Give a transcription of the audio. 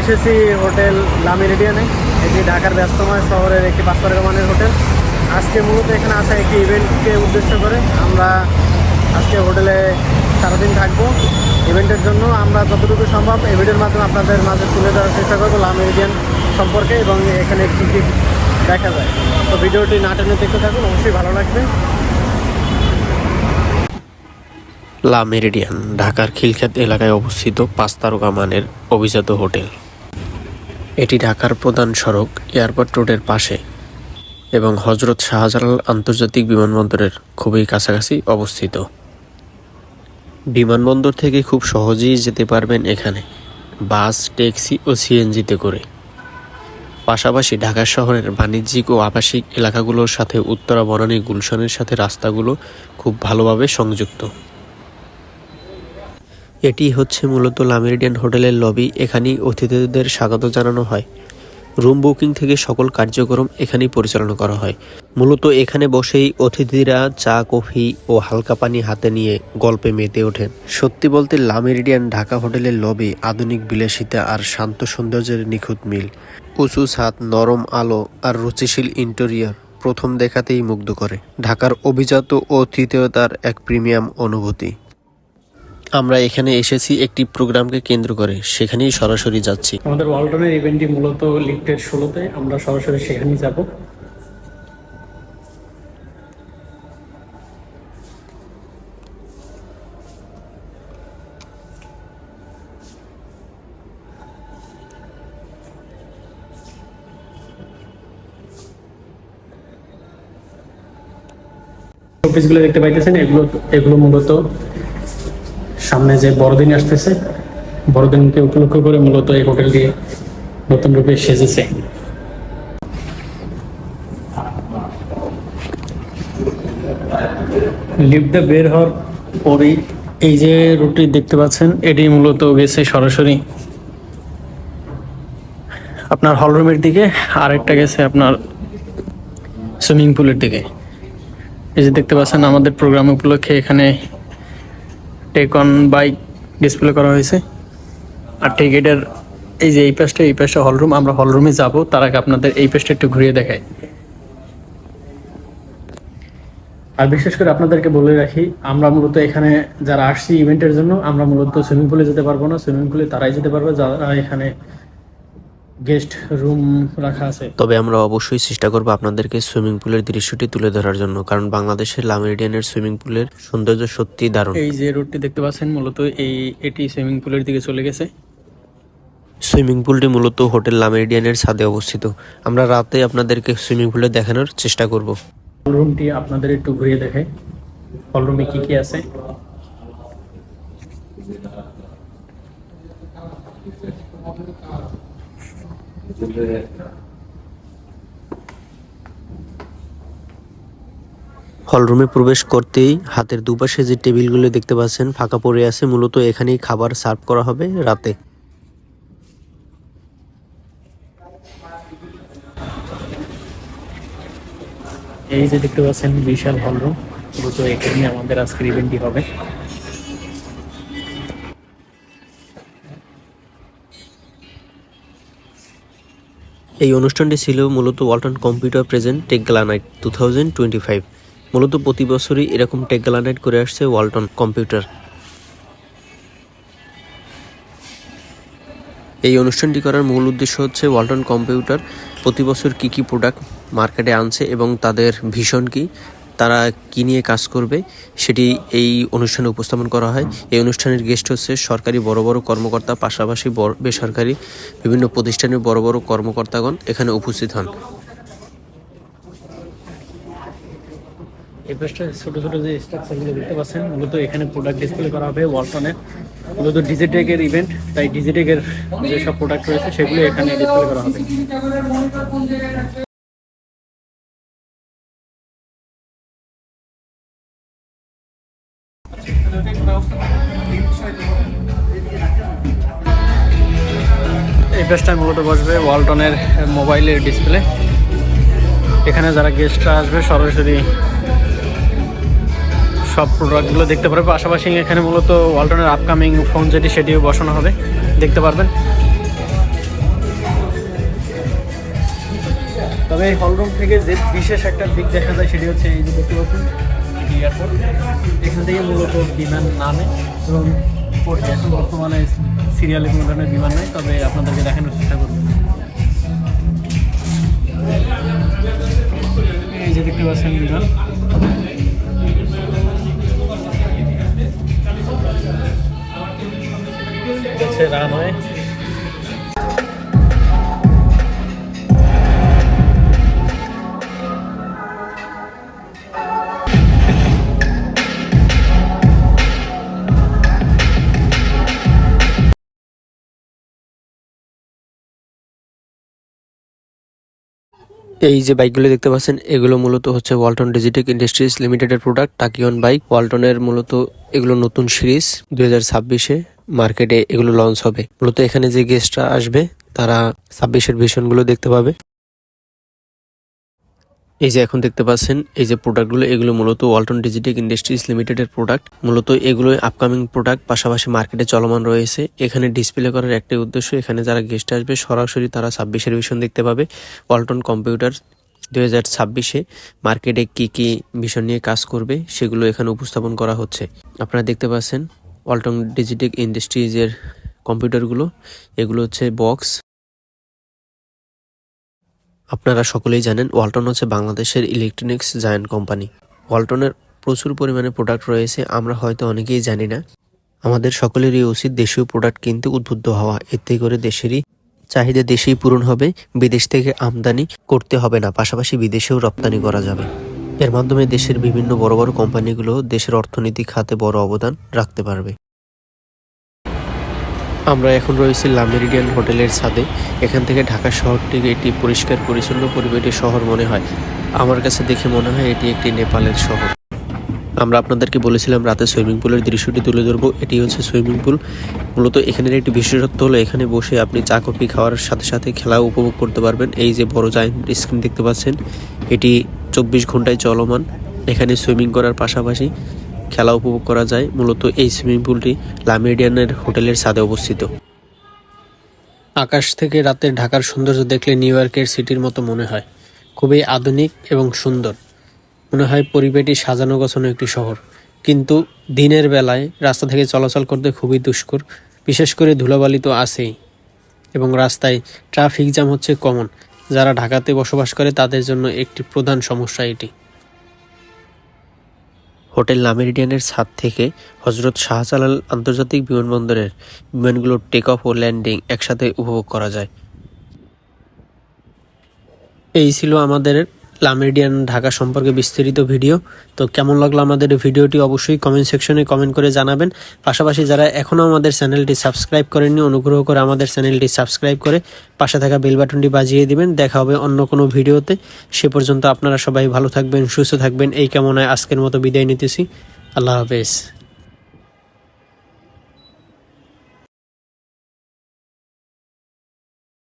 এসেছি হোটেল লামিরেডিয়ানে এটি ঢাকার ব্যস্তময় শহরের একটি পাঁচতারকা মানের হোটেল। আজকে মূলত এখানে আসা একটি ইভেন্টকে উদ্দেশ্য করে আমরা আজকে হোটেলে সারাদিন থাকব। ইভেন্টের জন্য আমরা যতটুকু সম্ভব এই ভিডিওর মাধ্যমে আপনাদের মাঝে তুলে ধরার চেষ্টা করব লামিরেডিয়ান সম্পর্কে এবং এখানে কী কী দেখা যায়। তো ভিডিওটি না টেনে দেখতে থাকুন, অবশ্যই ভালো লাগবে। লা মেরিডিয়ান ঢাকার খিলখ্যাত এলাকায় অবস্থিত পাঁচ তারকা মানের অভিজাত হোটেল। এটি ঢাকার প্রধান সড়ক, এয়ারপোর্ট রোডের পাশে এবং হজরত শাহজালাল আন্তর্জাতিক বিমানবন্দরের খুবই কাছাকাছি অবস্থিত। বিমানবন্দর থেকে খুব সহজেই যেতে পারবেন এখানে। বাস, ট্যাক্সি ও সিএনজিতে করে। পাশাপাশি ঢাকা শহরের বাণিজ্যিক ও আবাসিক এলাকাগুলোর সাথে উত্তরা বনানী গুলশানের সাথে রাস্তাগুলো খুব ভালোভাবে সংযুক্ত। এটি হচ্ছে মূলত লামেরিডিয়ান হোটেলের লবি। এখানেই অতিথিদের স্বাগত জানানো হয়। রুম বুকিং থেকে সকল কার্যক্রম এখানেই পরিচালনা করা হয়। মূলত এখানে বসেই অতিথিরা চা, কফি ও হালকা পানি হাতে নিয়ে গল্পে মেতে ওঠেন। সত্যি বলতে লামেরিডিয়ান ঢাকা হোটেলের লবি আধুনিক বিলাসিতা আর শান্ত সৌন্দর্যের নিখুঁত মিল। উঁচু ছাদ, নরম আলো আর রুচিশীল ইন্টেরিয়র প্রথম দেখাতেই মুগ্ধ করে। ঢাকার অভিজাত ও তৃতীয়তার এক প্রিমিয়াম অনুভূতি। আমরা এখানে এসেছি একটি প্রোগ্রামকে কেন্দ্র করে। সেখানেই সরাসরি যাচ্ছি। আমাদের ওয়ালটনের ইভেন্টটি মূলত লিফটের ষোলোতে। আমরা সরাসরি সেখানেই যাব। শোপিসগুলো দেখতে পাইতেছেন। এগুলো এগুলো মূলত সামনে যে বড়দিন আসতেছে বড়দিনকে উপলক্ষ করে মূলত এই হোটেলটি নতুন রূপে সেজেছে। লিফটে বের হওয়ার পরেই এই যে রুটটি দেখতে পাচ্ছেন এটি মূলত গেছে সরাসরি আপনার হলরুমের দিকে আর একটা গেছে আপনার সুইমিং পুলের দিকে। এই যে দেখতে পাচ্ছেন আমাদের প্রোগ্রাম উপলক্ষে এখানে টেক অন বাইক ডিসপ্লে করা হয়েছে। আর টিকিটের এই যে এই পাশটা এই পাশটা হলরুম আমরা হলরুমে যাব, তার আগে আপনাদের এই পাশটা একটু ঘুরিয়ে দেখাই। আর বিশেষ করে আপনাদেরকে বলে রাখি, আমরা মূলত এখানে যারা আসছি ইভেন্টের জন্য, আমরা মূলত সুইমিং পুলে যেতে পারব না। সুইমিং পুলে তারাই যেতে পারবে, যারা এখানে গেস্ট রুম রাখা আছে। তবে আমরা অবশ্যই চেষ্টা করব আপনাদেরকে সুইমিং পুলের দৃশ্যটি তুলে ধরার জন্য কারণ বাংলাদেশের লামেরিডিয়ানের সুইমিং পুলের সৌন্দর্য সত্যি দারুণ। এই যে রোডটি দেখতে পাচ্ছেন মূলত এই এটি সুইমিং পুলের দিকে চলে গেছে। সুইমিং পুলটি মূলত হোটেল লামেরিডিয়ানের ছাদে অবস্থিত। আমরা রাতে আপনাদেরকে সুইমিং পুলে দেখানোর চেষ্টা করব। হলরুমটি আপনাদের একটু ঘুরিয়ে দেখাই। হলরুমে কি কি আছে? হলরুমে প্রবেশ করতেই হাতের দুপাশে যে টেবিলগুলো দেখতে পাচ্ছেন ফাঁকা পড়ে আছে, মূলত এখানেই খাবার সার্ভ করা হবে রাতে। এই যে দেখতে পাচ্ছেন বিশাল হলরুম, মূলত এখানে আমাদের আজকের ইভেন্টটি হবে। এই অনুষ্ঠানটি ছিল মূলত Walton computer present tech gala night two thousand twenty five. মূলত প্রতি বছরই এরকম টেক গালা নাইট করে আসছে ওয়ালটন কম্পিউটার। এই অনুষ্ঠানটি করার মূল উদ্দেশ্য হচ্ছে ওয়ালটন কম্পিউটার প্রতি বছর কী কী প্রোডাক্ট মার্কেটে আনছে এবং তাদের ভীষণ কি তারা কী নিয়ে কাজ করবে সেটি এই অনুষ্ঠানে উপস্থাপন করা হয়। এই অনুষ্ঠানের গেস্ট হচ্ছে সরকারি বড় বড় কর্মকর্তা, পাশাপাশি বেসরকারি বিভিন্ন প্রতিষ্ঠানের বড় বড় কর্মকর্তাগণ এখানে উপস্থিত হন। ছোট ছোট যে দেখতে পাচ্ছেন। মূলত এখানে প্রোডাক্ট ডিসপ্লে করা হবে মূলত ডিজিটেকের ইভেন্ট তাই ডিজিটেকের যেসব প্রোডাক্ট রয়েছে সেগুলো এখানে ডিসপ্লে করা হবে। এই পেজটায় মূলত বসবে ওয়ালটনের মোবাইলের ডিসপ্লে। এখানে যারা গেস্টরা আসবে, সরাসরি সব প্রোডাক্টগুলো দেখতে পারবে। পাশাপাশি এখানে মূলত ওয়ালটনের আপকামিং ফোন যেটি, সেটিও বসানো হবে। দেখতে পারবেন। তবে এই হলরুম থেকে যে বিশেষ একটা দিক দেখা যায়, সেটি হচ্ছে এই যে দেখতে পাচ্ছেন। এয়ারপোর্ট এখান থেকে মূলত বিমান নামে এবং পড়ে এখন বর্তমানে সিরিয়ালে কোনো ধরনের বিমান নেই, তবে আপনাদেরকে দেখানোর চেষ্টা করব। এই যে দেখতে পাচ্ছেন বিমান। হচ্ছে রানওয়ে এই যে বাইকগুলো দেখতে পাচ্ছেন, এগুলো মূলত হচ্ছে ওয়ালটন ডিজিটেক ইন্ডাস্ট্রিজ লিমিটেডের প্রোডাক্ট টাকিয়ন বাইক ওয়ালটনের মূলত এগুলো নতুন সিরিজ দুই হাজার ছাব্বিশে মার্কেটে এগুলো লঞ্চ হবে। মূলত এখানে যে গেস্টরা আসবে, তারা ছাব্বিশের ভিশনগুলো দেখতে পাবে। এই যে এখন দেখতে পাচ্ছেন, এই যে প্রোডাক্টগুলো এগুলো মূলত ওয়ালটন ডিজিটেক ইন্ডাস্ট্রিজ লিমিটেডের প্রোডাক্ট মূলত এগুলো আপকামিং প্রোডাক্ট পাশাপাশি মার্কেটে চলমান রয়েছে। এখানে ডিসপ্লে করার একটাই উদ্দেশ্য, এখানে যারা গেস্ট আসবে, সরাসরি তারা ছাব্বিশের ভিশন দেখতে পাবে। ওয়ালটন কম্পিউটার দুই হাজার ছাব্বিশে মার্কেটে কী কী বিষয় নিয়ে কাজ করবে, সেগুলো এখানে উপস্থাপন করা হচ্ছে। আপনারা দেখতে পাচ্ছেন ওয়ালটন ডিজিটেক ইন্ডাস্ট্রিজের কম্পিউটারগুলো এগুলো হচ্ছে বক্স আপনারা সকলেই জানেন ওয়ালটন হচ্ছে বাংলাদেশের ইলেকট্রনিক্স জায়ান্ট কোম্পানি ওয়ালটনের প্রচুর পরিমাণে প্রোডাক্ট রয়েছে, আমরা হয়তো অনেকেই জানি না। আমাদের সকলেরই উচিত দেশীয় প্রোডাক্ট কিনতে উদ্বুদ্ধ হওয়া। এতে করে দেশেরই চাহিদা দেশেই পূরণ হবে, বিদেশ থেকে আমদানি করতে হবে না, পাশাপাশি বিদেশেও রপ্তানি করা যাবে। এর মাধ্যমে দেশের বিভিন্ন বড় বড় কোম্পানিগুলো দেশের অর্থনীতি খাতে বড় অবদান রাখতে পারবে। আমরা এখন রয়েছি লামেরিডিয়ান হোটেলের ছাদে। এখান থেকে ঢাকা শহরটিকে একটি পরিষ্কার, পরিচ্ছন্ন পরিবেশের শহর মনে হয়। আমার কাছে দেখে মনে হয় এটি একটি নেপালের শহর। আমরা আপনাদেরকে বলেছিলাম রাতে সুইমিং পুলের দৃশ্যটি তুলে ধরবো। এটি হচ্ছে সুইমিং পুল। মূলত এখানের একটি বিশেষত্ব হলো এখানে বসে আপনি চা, কফি খাওয়ার সাথে সাথে খেলা উপভোগ করতে পারবেন। এই যে বড় জায়েন্ট স্ক্রিন দেখতে পাচ্ছেন, এটি চব্বিশ ঘন্টায় চলমান। এখানে সুইমিং করার পাশাপাশি খেলা উপভোগ করা যায়, মূলত এই সুইমিং পুলটি লামেরিডিয়ানের হোটেলের ছাদে অবস্থিত। আকাশ থেকে রাতের ঢাকার সৌন্দর্য দেখলে নিউ ইয়র্কের সিটির মতো মনে হয়। খুবই আধুনিক এবং সুন্দর। মনে হয় পরিবেশটি সাজানো গোছানো একটি শহর। কিন্তু দিনের বেলায় রাস্তা থেকে চলাচল করতে খুবই দুষ্কর। বিশেষ করে ধুলাবালি তো আছেই। এবং রাস্তায় ট্রাফিক জ্যাম হচ্ছে কমন। যারা ঢাকাতে বসবাস করে তাদের জন্য একটি প্রধান সমস্যা এটি। হোটেল লামেরিডিয়ানের ছাদ থেকে হজরত শাহজালাল আন্তর্জাতিক বিমানবন্দরের বিমানগুলোর টেক অফ ও ল্যান্ডিং একসাথে উপভোগ করা যায়। এই ছিল আমাদের লামেরিডিয়ান ঢাকা সম্পর্কে বিস্তারিত ভিডিও। তো কেমন লাগল আমাদের ভিডিওটি অবশ্যই কমেন্ট সেকশনে কমেন্ট করে জানাবেন। পাশাপাশি যারা এখনও আমাদের চ্যানেলটি সাবস্ক্রাইব করেননি, অনুগ্রহ করে আমাদের চ্যানেলটি সাবস্ক্রাইব করে পাশে থাকা বেল বাটনটি বাজিয়ে দিবেন। দেখা হবে অন্য কোনো ভিডিওতে। সে পর্যন্ত আপনারা সবাই ভালো থাকবেন, সুস্থ থাকবেন। এই কামনায় আজকের মতো বিদায় নিতেছি। আল্লাহ হাফেজ।